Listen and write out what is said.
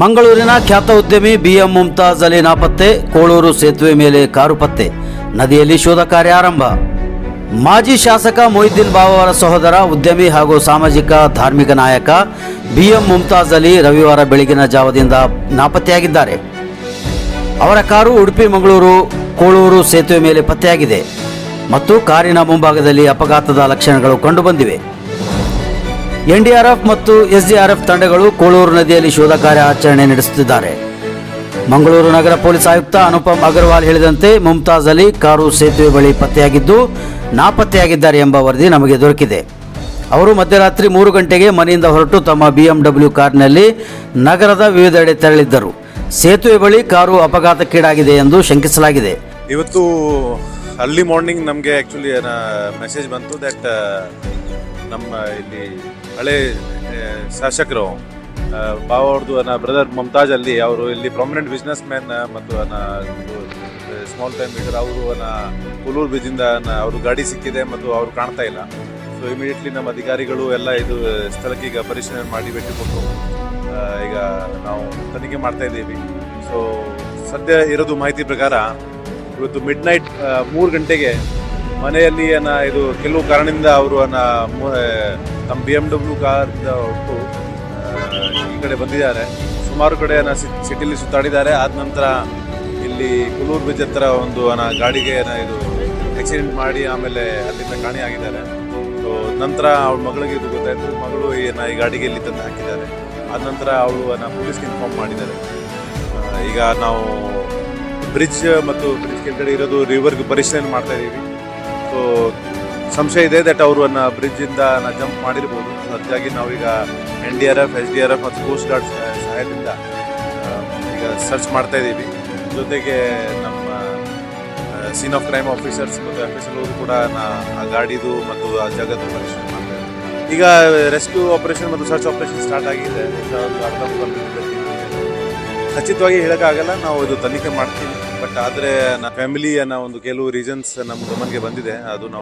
ಮಂಗಳೂರಿನ ಖ್ಯಾತ ಉದ್ಯಮಿ ಬಿಎಂ ಮುಮ್ತಾಜ್ ಅಲಿ ನಾಪತ್ತೆ, ಕೋಳೂರು ಸೇತುವೆ ಮೇಲೆ ಕಾರು ಪತ್ತೆ. ನದಿಯಲ್ಲಿ ಶೋಧ ಕಾರ್ಯ ಆರಂಭ. ಮಾಜಿ ಶಾಸಕ ಮೊಹಿದ್ದೀನ್ ಬಾವ ಅವರ ಸಹೋದರ, ಉದ್ಯಮಿ ಹಾಗೂ ಸಾಮಾಜಿಕ, ಧಾರ್ಮಿಕ ನಾಯಕ ಬಿಎಂ ಮುಮ್ತಾಜ್ ಅಲಿ ರವಿವಾರ ಬೆಳಗಿನ ಜಾವದಿಂದ ನಾಪತ್ತೆಯಾಗಿದ್ದಾರೆ. ಅವರ ಕಾರು ಉಡುಪಿ, ಮಂಗಳೂರು, ಕೋಳೂರು ಸೇತುವೆ ಮೇಲೆ ಪತ್ತೆಯಾಗಿದೆ. ಮತ್ತು ಕಾರಿನ ಮುಂಭಾಗದಲ್ಲಿ ಅಪಘಾತದ ಲಕ್ಷಣಗಳು ಕಂಡುಬಂದಿವೆ. ಎನ್ಡಿಆರ್ಎಫ್ ಮತ್ತು ಎಸ್ಡಿಆರ್ಎಫ್ ತಂಡಗಳು ಕೋಳೂರು ನದಿಯಲ್ಲಿ ಶೋಧ ಕಾರ್ಯ ಆಚರಣೆ ನಡೆಸುತ್ತಿದ್ದಾರೆ. ಮಂಗಳೂರು ನಗರ ಪೊಲೀಸ್ ಆಯುಕ್ತ ಅನುಪಮ್ ಅಗರ್ವಾಲ್ ಹೇಳಿದಂತೆ ಮುಮ್ತಾಜ್ ಅಲಿ ಕಾರು ಸೇತುವೆ ಬಳಿ ಪತ್ತೆಯಾಗಿದ್ದು, ನಾಪತ್ತೆಯಾಗಿದ್ದಾರೆ ಎಂಬ ವರದಿ ನಮಗೆ ದೊರಕಿದೆ. ಅವರು ಮಧ್ಯರಾತ್ರಿ ಮೂರು ಗಂಟೆಗೆ ಮನೆಯಿಂದ ಹೊರಟು ತಮ್ಮ ಬಿಎಂಡಬ್ಲ್ಯೂ ಕಾರ್ನಲ್ಲಿ ನಗರದ ವಿವಿಧೆಡೆ ತೆರಳಿದ್ದರು. ಸೇತುವೆ ಬಳಿ ಕಾರು ಅಪಘಾತಕ್ಕೀಡಾಗಿದೆ ಎಂದು ಶಂಕಿಸಲಾಗಿದೆ. ಇವತ್ತು ಅರ್ಲಿ ಮಾರ್ನಿಂಗ್ ನಮಗೆ ಆ್ಯಕ್ಚುಲಿ ಮೆಸೇಜ್ ಬಂತು ದಟ್ ನಮ್ಮ ಇಲ್ಲಿ ಹಳೆ ಶಾಸಕರು ಬಾವರ್ದು ನನ್ನ ಬ್ರದರ್ ಮುಮ್ತಾಜ್ ಅಲ್ಲಿ ಅವರು ಇಲ್ಲಿ ಪ್ರಾಮಿನೆಂಟ್ ಬಿಸ್ನೆಸ್ ಮ್ಯಾನ್ ಮತ್ತು ಸ್ಮಾಲ್ ಟೈಮ್ ಲೀಡರ್ ಅವರು ಕುಲೂರು ಬ್ರಿಡ್ಜಿಂದ ಅವರು ಗಾಡಿ ಸಿಕ್ಕಿದೆ ಮತ್ತು ಅವರು ಕಾಣ್ತಾ ಇಲ್ಲ. ಸೊ ಇಮಿಡಿಯೇಟ್ಲಿ ನಮ್ಮ ಅಧಿಕಾರಿಗಳು ಎಲ್ಲ ಇದು ಸ್ಥಳಕ್ಕೆ ಈಗ ಪರಿಶೀಲನೆ ಮಾಡಿ ಭೇಟಿ ಕೊಟ್ಟು ಈಗ ನಾವು ತನಿಖೆ ಮಾಡ್ತಾ ಇದ್ದೀವಿ. ಸೊ ಸದ್ಯ ಇರೋದು ಮಾಹಿತಿ ಪ್ರಕಾರ ಇವತ್ತು ಮಿಡ್ ನೈಟ್ ಮೂರು ಗಂಟೆಗೆ ಮನೆಯಲ್ಲಿ ಏನ ಇದು ಕೆಲವು ಕಾರಣದಿಂದ ಅವರು ನಮ್ಮ ಬಿ ಎಂ ಡಬ್ಲ್ಯೂ ಕಾರ್ ಒಟ್ಟು ಈ ಕಡೆ ಬಂದಿದ್ದಾರೆ. ಸುಮಾರು ಕಡೆ ಸಿಟಿಲಿ ಸುತ್ತಾಡಿದ್ದಾರೆ. ಆದ ನಂತರ ಇಲ್ಲಿ ಕುಲೂರು ಬ್ರಿಡ್ಜ್ ಹತ್ರ ಒಂದು ಗಾಡಿಗೆ ಇದು ಆಕ್ಸಿಡೆಂಟ್ ಮಾಡಿ ಆಮೇಲೆ ಅಲ್ಲಿಂದ ಕಾಣೆಯಾಗಿದ್ದಾರೆ ಸೊ ನಂತರ ಅವಳ ಮಗಳಿಗೆ ಇದು ಗೊತ್ತಾಯಿತು. ಮಗಳು ಏನ ಈ ಗಾಡಿಗೆ ಇಲ್ಲಿ ತಂದು ಹಾಕಿದ್ದಾರೆ. ಆದ ನಂತರ ಅವಳು ಪೊಲೀಸ್ಗೆ ಇನ್ಫಾರ್ಮ್ ಮಾಡಿದ್ದಾರೆ. ಈಗ ನಾವು ಬ್ರಿಡ್ಜ್ ಮತ್ತು ಬ್ರಿಡ್ಜ್ ಕೆಳಗಡೆ ಇರೋದು ರಿವರ್ಗೆ ಪರಿಶೀಲನೆ ಮಾಡ್ತಾ ಇದ್ದೀವಿ ಸೊ ಸಂಶಯ ಇದೆ ದಟ್ ಅವರು ಅನ್ನ ಬ್ರಿಡ್ಜ್ ಇಂದ ಜಂಪ್ ಮಾಡಿರ್ಬೋದು. ಅದಕ್ಕಾಗಿ ನಾವೀಗ N D R F S D R F ಮತ್ತು ಕೋಸ್ಟ್ ಗಾರ್ಡ್ ಸಹಾಯದಿಂದ ಈಗ ಸರ್ಚ್ ಮಾಡ್ತಾ ಇದ್ದೀವಿ ಜೊತೆಗೆ ನಮ್ಮ ಸೀನ್ ಆಫ್ ಕ್ರೈಮ್ ಆಫೀಸರ್ಸ್ ಮತ್ತು ಅವರು ಕೂಡ ಆ ಗಾಡಿದು ಮತ್ತು ಆ ಜಾಗದ ಪರಿಶೀಲನೆ ಮಾಡ್ತಾ ಈಗ ರೆಸ್ಕ್ಯೂ ಆಪರೇಷನ್ ಮತ್ತು ಸರ್ಚ್ ಆಪರೇಷನ್ ಸ್ಟಾರ್ಟ್ ಆಗಿದೆ. ಖಚಿತವಾಗಿ ಹೇಳೋಕ್ಕಾಗಲ್ಲ. ನಾವು ಇದು ತನಿಖೆ ಮಾಡ್ತೀವಿ. ಬಟ್ ಆದರೆ ಫ್ಯಾಮಿಲಿ ಅನ್ನೋ ಒಂದು ಕೆಲವು ರೀಸನ್ಸ್ ನಮ್ಮ ಗಮನಕ್ಕೆ ಬಂದಿದೆ. ಅದು ನಾವು